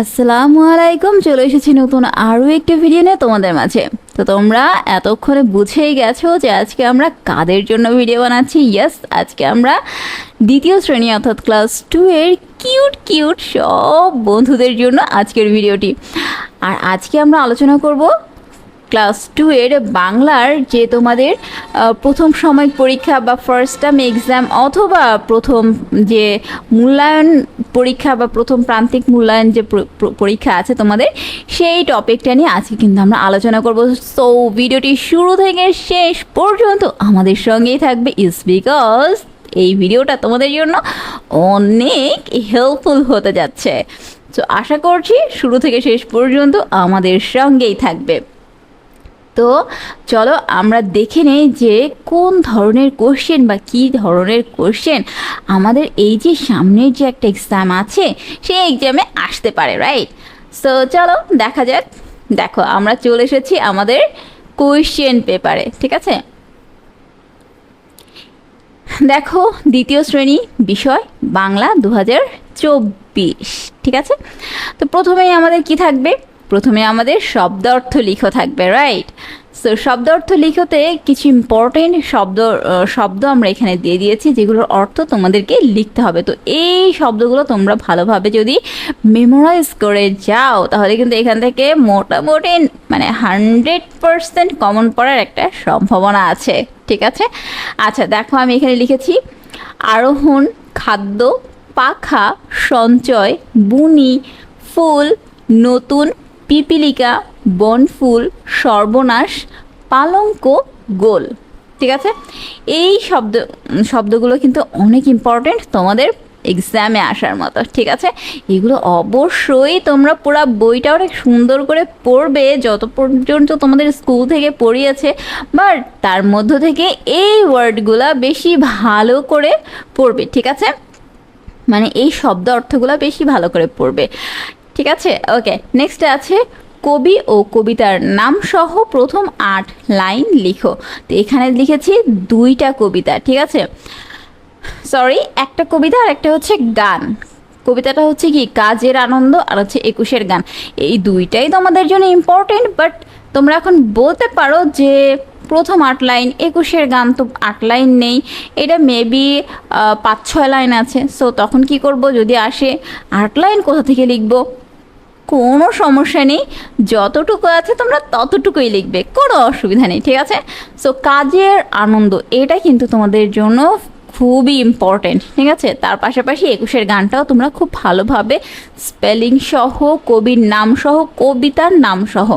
আসসালামু আলাইকুম, চলে এসেছি নতুন আরও একটি ভিডিও নিয়ে তোমাদের মাঝে। তো তোমরা এতক্ষণে বুঝেই গেছো যে আজকে আমরা কাদের জন্য ভিডিও বানাচ্ছি? ইয়েস আজকে আমরা দ্বিতীয় শ্রেণি অর্থাৎ ক্লাস টু এর কিউট কিউট সব বন্ধুদের জন্য আজকের ভিডিওটি আর আজকে আমরা আলোচনা করব ক্লাস টু এর বাংলার যে তোমাদের প্রথম সাময়িক পরীক্ষা বা ফার্স্ট টার্ম এক্সাম অথবা প্রথম যে মূল্যায়ন পরীক্ষা বা প্রথম প্রান্তিক মূল্যায়ন যে প্র- প্র- পরীক্ষা আছে তোমাদের, সেই টপিকটা নিয়ে আজকে কিন্তু আমরা আলোচনা করব। সো ভিডিওটি শুরু থেকে শেষ পর্যন্ত আমাদের সঙ্গেই থাকবে ইস বিকজ এই ভিডিওটা তোমাদের জন্য অনেক হেল্পফুল হতে যাচ্ছে। তো আশা করছি শুরু থেকে শেষ পর্যন্ত আমাদের সঙ্গেই থাকবে। তো চলো আমরা দেখে নেই যে কোন ধরনের কোশ্চেন বা কী ধরনের কোশ্চেন আমাদের এই যে সামনের যে একটা এক্সাম আছে, সেই এক্সামে আসতে পারে রাইট সো চলো দেখা যাক। দেখো, আমরা চলে এসেছি আমাদের কোশ্চেন পেপারে ঠিক আছে? দেখো, দ্বিতীয় শ্রেণি বিষয়, বাংলা দু হাজার চব্বিশ, ঠিক আছে? তো প্রথমেই আমাদের কি থাকবে? প্রথমে আমাদের শব্দ অর্থ লিখো থাকবে রাইট সো শব্দ অর্থ লিখোতে কিছু ইম্পর্টেন্ট শব্দ শব্দ আমরা এখানে দিয়ে দিয়েছি, যেগুলোর অর্থ তোমাদেরকে লিখতে হবে। তো এই শব্দগুলো তোমরা ভালোভাবে যদি মেমোরাইজ করে যাও, তাহলে কিন্তু এখান থেকে মোটামুটি মানে হান্ড্রেড পারসেন্ট কমন পড়ার একটা সম্ভাবনা আছে। ঠিক আছে? আচ্ছা দেখো আমি এখানে লিখেছি, আরোহণ, খাদ্য, পাখা, সঞ্চয়, বুনি, ফুল, নতুন পিপিলিকা, বনফুল, সর্বনাশ, পালঙ্ক, গোল। ঠিক আছে? এই শব্দ, শব্দগুলো কিন্তু অনেক ইম্পর্টেন্ট তোমাদের এক্সামে আসার মতো, ঠিক আছে? এগুলো অবশ্যই তোমরা পুরো বইটা অনেক সুন্দর করে পড়বে, যত পর্যন্ত তোমাদের স্কুল থেকে পড়িয়েছে বাট তার মধ্য থেকে এই ওয়ার্ডগুলো বেশি ভালো করে পড়বে, ঠিক আছে? মানে এই শব্দ অর্থগুলো বেশি ভালো করে পড়বে। ঠিক আছে? ওকে নেক্সট আছে কবি ও কবিতার নাম সহ প্রথম আট লাইন লিখো। তো এখানে লিখেছি দুইটা কবিতা, ঠিক আছে? সরি একটা কবিতা আর একটা হচ্ছে গান। কবিতাটা হচ্ছে কি, কাজের আনন্দ আর হচ্ছে একুশের গান। এই দুইটাই তোমাদের জন্য ইম্পর্টেন্ট বাট তোমরা এখন বলতে পারো যে প্রথম আট লাইন, একুশের গান তো আট লাইন নেই। এটা মেবি পাঁচ ছয় লাইন আছে। সো তখন কি করব? যদি আসে আট লাইন কোথা থেকে লিখব? কোনো সমস্যা নেই। যতটুকু আছে তোমরা ততটুকুই লিখবে, কোনো অসুবিধা নেই, ঠিক আছে? সো কাজের আনন্দ, এটা কিন্তু তোমাদের জন্য খুবই ইম্পর্টেন্ট ঠিক আছে? তার পাশাপাশি একুশের গানটাও তোমরা খুব ভালোভাবে স্পেলিং সহ, কবির নাম সহ, কবিতার নাম সহ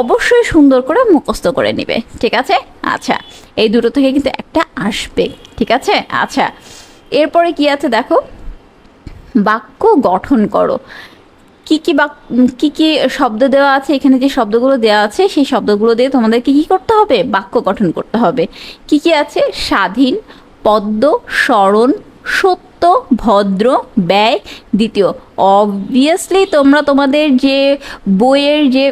অবশ্যই সুন্দর করে মুখস্থ করে নেবে, ঠিক আছে? আচ্ছা এই দুটো থেকে কিন্তু একটা আসবে, ঠিক আছে? আচ্ছা এরপরে কি আছে দেখো? বাক্য গঠন করো। কি কি বাক কি কি শব্দ দেওয়া আছে, এখানে যে শব্দগুলো দেওয়া আছে, সেই শব্দগুলো দিয়ে তোমাদেরকে কি করতে হবে? বাক্য গঠন করতে হবে। কি কি আছে? স্বাধীন, পদ্ম, স্মরণ, সত্য, ভদ্র, ব্যয়। দ্বিতীয় অবভিয়াসলি তোমরা তোমাদের যে বইয়ের যে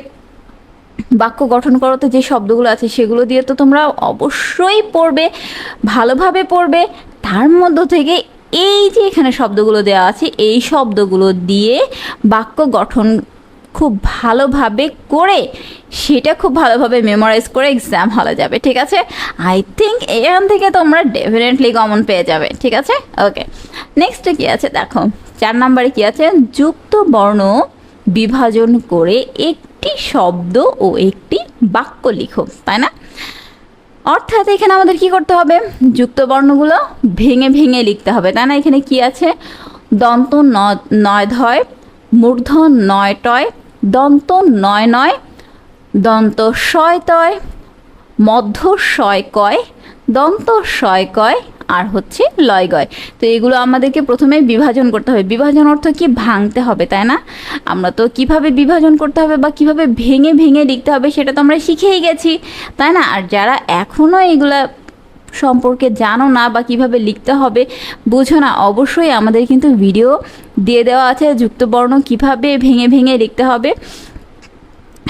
বাক্য গঠন করতে যে শব্দগুলো আছে, সেগুলো দিয়ে তো তোমরা অবশ্যই পড়বে, ভালোভাবে পড়বে। তার মধ্য থেকে এই যে এখানে শব্দগুলো দেওয়া আছে, এই শব্দগুলো দিয়ে বাক্য গঠন খুব ভালোভাবে করে, সেটা খুব ভালোভাবে মেমোরাইজ করে এক্সাম হলে যাবে, ঠিক আছে? আই থিঙ্ক এখান থেকে তোমরা ডেফিনেটলি কমন পেয়ে যাবে, ঠিক আছে? ওকে নেক্সট কি আছে? দেখো, চার নম্বরে কি আছে? যুক্ত বর্ণ বিভাজন করে একটি শব্দ ও একটি বাক্য লিখো, তাই না? অর্থাৎ এখানে আমাদের কি করতে হবে? যুক্ত বর্ণগুলো ভেঙে ভেঙে লিখতে হবে। তাই না? এখানে কি আছে? দন্ত নয় ধয়, মূর্ধ নয় টয়, দন্ত নয় নয়, দন্ত শয় তয়, মধ্য শয় কয়, দন্ত শয় কয়, আর হচ্ছে লয় গয়। তো এগুলো আমাদেরকে প্রথমে বিভাজন করতে হবে। বিভাজন অর্থ কি? ভাঙতে হবে, তাই না? আমরা তো কীভাবে বিভাজন করতে হবে বা কীভাবে ভেঙে ভেঙে লিখতে হবে সেটা তো আমরা শিখেই গেছি, তাই না? আর যারা এখনও এগুলা সম্পর্কে জানো না বা কীভাবে লিখতে হবে, বুঝো না। অবশ্যই আমাদের কিন্তু ভিডিও দিয়ে দেওয়া আছে, যুক্তবর্ণ কীভাবে ভেঙে ভেঙে লিখতে হবে।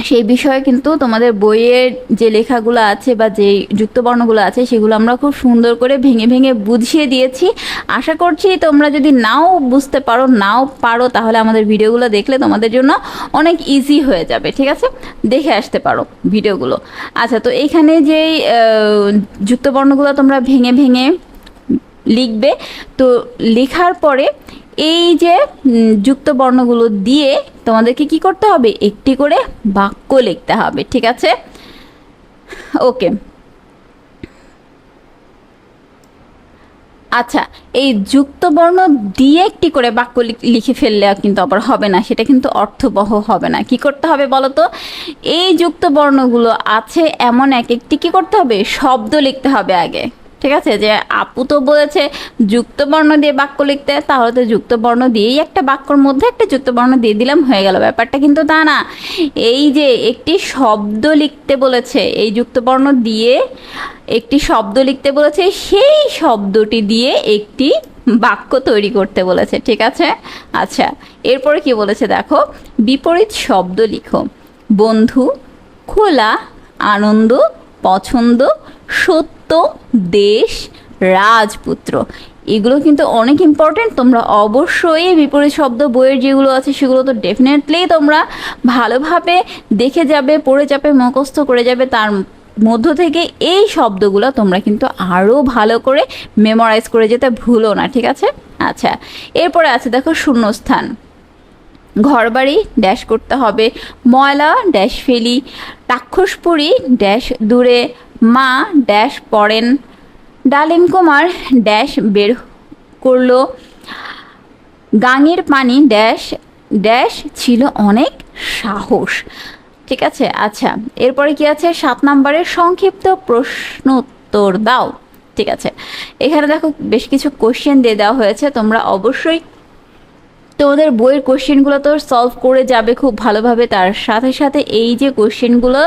সেই বিষয়ে কিন্তু তোমাদের বইয়ের যে লেখাগুলো আছে বা যে যুক্তবর্ণগুলো আছে, সেগুলো আমরা খুব সুন্দর করে ভেঙে ভেঙে বুঝিয়ে দিয়েছি। আশা করছি তোমরা যদি নাও বুঝতে পারো, নাও পারো, তাহলে আমাদের ভিডিওগুলো দেখলে তোমাদের জন্য অনেক ইজি হয়ে যাবে, ঠিক আছে? দেখে আসতে পারো ভিডিওগুলো। আচ্ছা তো এখানে যেই যুক্তবর্ণগুলো তোমরা ভেঙে ভেঙে লিখবে। তো লেখার পরে এই যে যুক্ত বর্ণগুলো দিয়ে তোমাদেরকে কি করতে হবে? একটি করে বাক্য লিখতে হবে, ঠিক আছে? ওকে। আচ্ছা এই যুক্ত বর্ণ দিয়ে একটি করে বাক্য লিখ- ফেললে কিন্তু আবার হবে না, সেটা কিন্তু অর্থবহ হবে না। কি করতে হবে বলো তো? এই যুক্ত বর্ণগুলো আছে এমন এক একটি কি করতে হবে? শব্দ লিখতে হবে আগে। ঠিক আছে? যে আপু তো বলেছে যুক্ত বর্ণ দিয়ে বাক্য লিখতে, তাহলে তো যুক্ত বর্ণ দিয়েই একটা বাক্যর মধ্যে একটা যুক্ত বর্ণ দিয়ে দিলাম, হয়ে গেল। ব্যাপারটা কিন্তু তা না। এই যে একটি শব্দ লিখতে বলেছে, এই যুক্ত বর্ণ দিয়ে একটি শব্দ লিখতে বলেছে, সেই শব্দটি দিয়ে একটি বাক্য তৈরি করতে বলেছে, ঠিক আছে? আচ্ছা এরপরে কি বলেছে দেখো? বিপরীত শব্দ লিখো। বন্ধু, খোলা, আনন্দ, পছন্দ, সত্য দেশ, রাজপুত্র। এগুলো কিন্তু অনেক ইম্পর্টেন্ট তোমরা অবশ্যই বিপরীত শব্দ বইয়ের যেগুলো আছে সেগুলো তো ডেফিনেটলি তোমরা ভালোভাবে দেখে যাবে, পড়ে যাবে, মুখস্থ করে যাবে। তার মধ্য থেকে এই শব্দগুলো তোমরা কিন্তু আরও ভালো করে মেমোরাইজ করে যেতে ভুলো না, ঠিক আছে? আচ্ছা এরপরে আছে দেখো শূন্যস্থান। ঘরবাড়ি ড্যাশ করতে হবে, ময়লা ড্যাশ ফেলি, রাক্ষসপুরী ড্যাশ দূরে মা ড্যাশ পড়েন। ডালিম কুমার ড্যাশ বের করল। গাঙের পানি ড্যাশ ড্যাশ ছিল অনেক সাহস। ঠিক আছে আচ্ছা এরপরে কি আছে? সাত নম্বরের সংক্ষিপ্ত প্রশ্ন উত্তর দাও। ঠিক আছে, এখানে দেখো বেশ কিছু কোশ্চেন দিয়ে দেওয়া হয়েছে, তোমরা অবশ্যই তোমাদের বইয়ের কোশ্চেনগুলো তো সলভ করে যাবে খুব ভালোভাবে। তার সাথে সাথে এই যে কোশ্চেনগুলো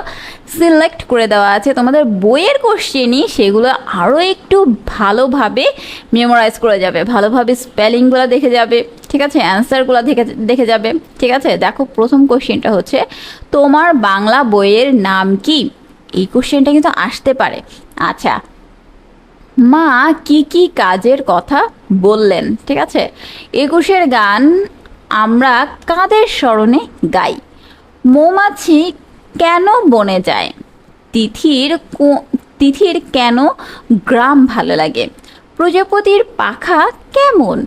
সিলেক্ট করে দেওয়া আছে, তোমাদের বইয়ের কোশ্চেনই সেগুলো আরও একটু ভালোভাবে মেমোরাইজ করে যাবে, ভালোভাবে স্পেলিংগুলো দেখে যাবে, ঠিক আছে? অ্যান্সারগুলো দেখে দেখে যাবে, ঠিক আছে? দেখো, প্রথম কোশ্চেনটা হচ্ছে, তোমার বাংলা বইয়ের নাম কি? এই কোশ্চেনটা কিন্তু আসতে পারে। আচ্ছা মা কি কি কাজের কথা বললেন, ঠিক আছে? একুশের গান আমরা কাদের স্মরণে গাই? মৌমাছি কেন বনে যায়? তিথির তিথির কেন গ্রাম ভালো লাগে? প্রজাপতির পাখা কেমন?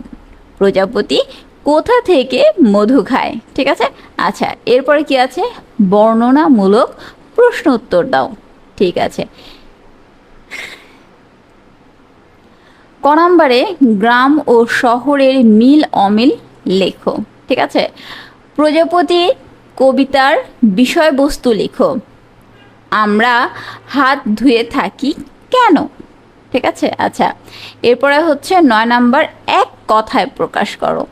প্রজাপতি কোথা থেকে মধু খায়? ঠিক আছে? আচ্ছা এরপরে কি আছে? বর্ণনামূলক প্রশ্ন উত্তর দাও। ঠিক আছে। ক নম্বরে গ্রাম ও শহরের মিল অমিল লেখো। ঠিক আছে? প্রজাপতি কবিতার বিষয়বস্তু লেখো। আমরা হাত ধুয়ে থাকি কেন? ঠিক আছে? আচ্ছা এরপরে হচ্ছে নয় নাম্বার, এক কথায় প্রকাশ করো।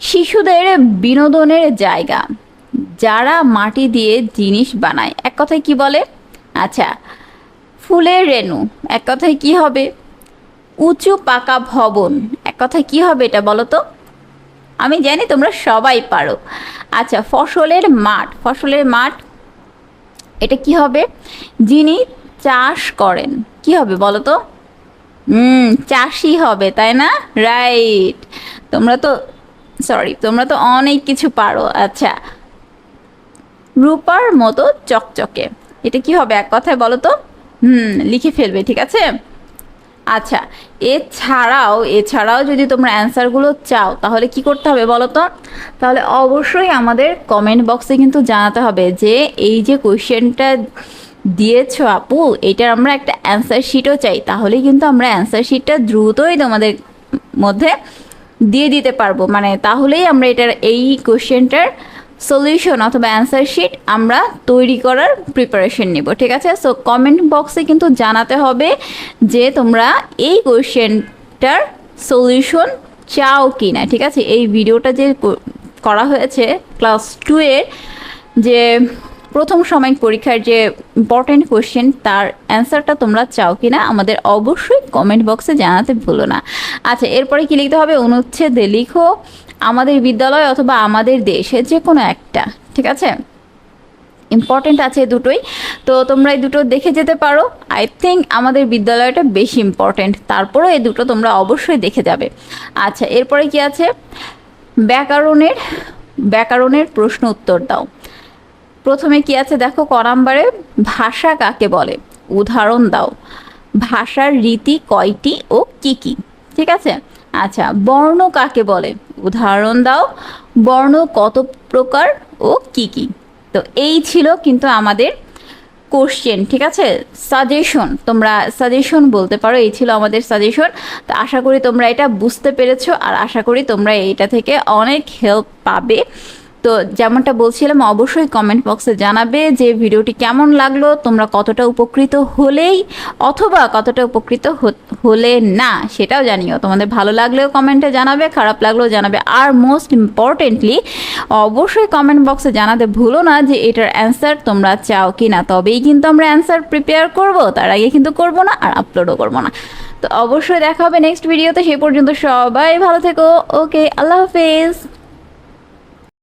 শিশুদের বিনোদনের জায়গা। যারা মাটি দিয়ে জিনিস বানায়, এক কথায় কি বলে? আচ্ছা ফুলের রেণু, এক কথায় কি হবে? উঁচু পাকা ভবন। এক কথায় কি হবে এটা বলো তো? আমি জানি তোমরা সবাই পারো। আচ্ছা ফসলের মাঠ। ফসলের মাঠ, এটা কি হবে? যিনি চাষ করেন। কি হবে বলো তো? হুম চাষি হবে, তাই না? রাইট তোমরা তো সরি তোমরা তো অনেক কিছু পারো। আচ্ছা রূপার মতো চকচকে। এটা কি হবে? এক কথায় বলো তো? হুম, লিখে ফেলবে, ঠিক আছে? আচ্ছা এছাড়াও এছাড়াও যদি তোমরা অ্যান্সারগুলো চাও, তাহলে কি করতে হবে বলো তো? তাহলে অবশ্যই আমাদের কমেন্ট বক্সে কিন্তু জানাতে হবে যে, এই যে কোয়েশ্চেনটা দিয়েছ আপু, এটার আমরা একটা অ্যান্সার শিটও চাই, তাহলেই কিন্তু আমরা অ্যান্সার শিটটা দ্রুতই তোমাদের মধ্যে দিয়ে দিতে পারব। মানে তাহলেই আমরা এটার, এই কোশ্চেনটার সলিউশন অথবা অ্যান্সার শিট আমরা তৈরি করার প্রিপারেশন নিব, ঠিক আছে? সো কমেন্ট বক্সে কিন্তু জানাতে হবে যে তোমরা এই কোয়েশ্চেনটার সলিউশন চাও কি না ঠিক আছে? এই ভিডিওটা যে করা হয়েছে ক্লাস টু এর যে প্রথম সাময়িক পরীক্ষার যে ইম্পর্টেন্ট কোশ্চেন তার অ্যান্সারটা তোমরা চাও কি না আমাদের অবশ্যই কমেন্ট বক্সে জানাতে ভুলো না। আচ্ছা এরপরে কি লিখতে হবে? অনুচ্ছেদে লিখো, আমাদের বিদ্যালয় অথবা আমাদের দেশে যে কোনো একটা। ঠিক আছে? ইম্পর্টেন্ট আছে দুটোই। তো তোমরা এই দুটো দেখে যেতে পারো। আই থিঙ্ক আমাদের বিদ্যালয়টা বেশি ইম্পর্টেন্ট তারপরেও এই দুটো তোমরা অবশ্যই দেখে যাবে। আচ্ছা এরপরে কি আছে? ব্যাকরণের ব্যাকরণের প্রশ্ন উত্তর দাও। প্রথমে কি আছে দেখো ক নাম্বারে ভাষা কাকে বলে? উদাহরণ দাও। ভাষার রীতি কয়টি ও কি কি? ঠিক আছে? আচ্ছা বর্ণ কাকে বলে? উদাহরণ দাও। বর্ণ কত প্রকার ও কি কি? তো এই ছিল কিন্তু আমাদের কোশ্চেন ঠিক আছে? সাজেশন তোমরা সাজেশন বলতে পারো, এই ছিল আমাদের সাজেশন তো আশা করি তোমরা এটা বুঝতে পেরেছ, আর আশা করি তোমরা এইটা থেকে অনেক হেল্প পাবে। তো যেমনটা বলছিলাম, অবশ্যই কমেন্ট বক্সে জানাবে যে ভিডিওটি কেমন লাগল, তোমরা কতটা উপকৃত হলেই অথবা কতটা উপকৃত হলে না, সেটাও জানিও। তোমাদের ভালো লাগলেও কমেন্টে জানাবে, খারাপ লাগলেও জানাবে। আর মোস্ট ইম্পর্টেন্টলি অবশ্যই কমেন্ট বক্সে জানাতে ভুলো না যে এটার অ্যান্সার তোমরা চাও কি না তবেই কিন্তু আমরা অ্যান্সার প্রিপেয়ার করব, তার আগে কিন্তু করব না আর আপলোডও করব না। তো অবশ্যই দেখা হবে নেক্সট ভিডিওতে সেই পর্যন্ত সবাই ভালো থেকো। ওকে আল্লাহ হাফেজ।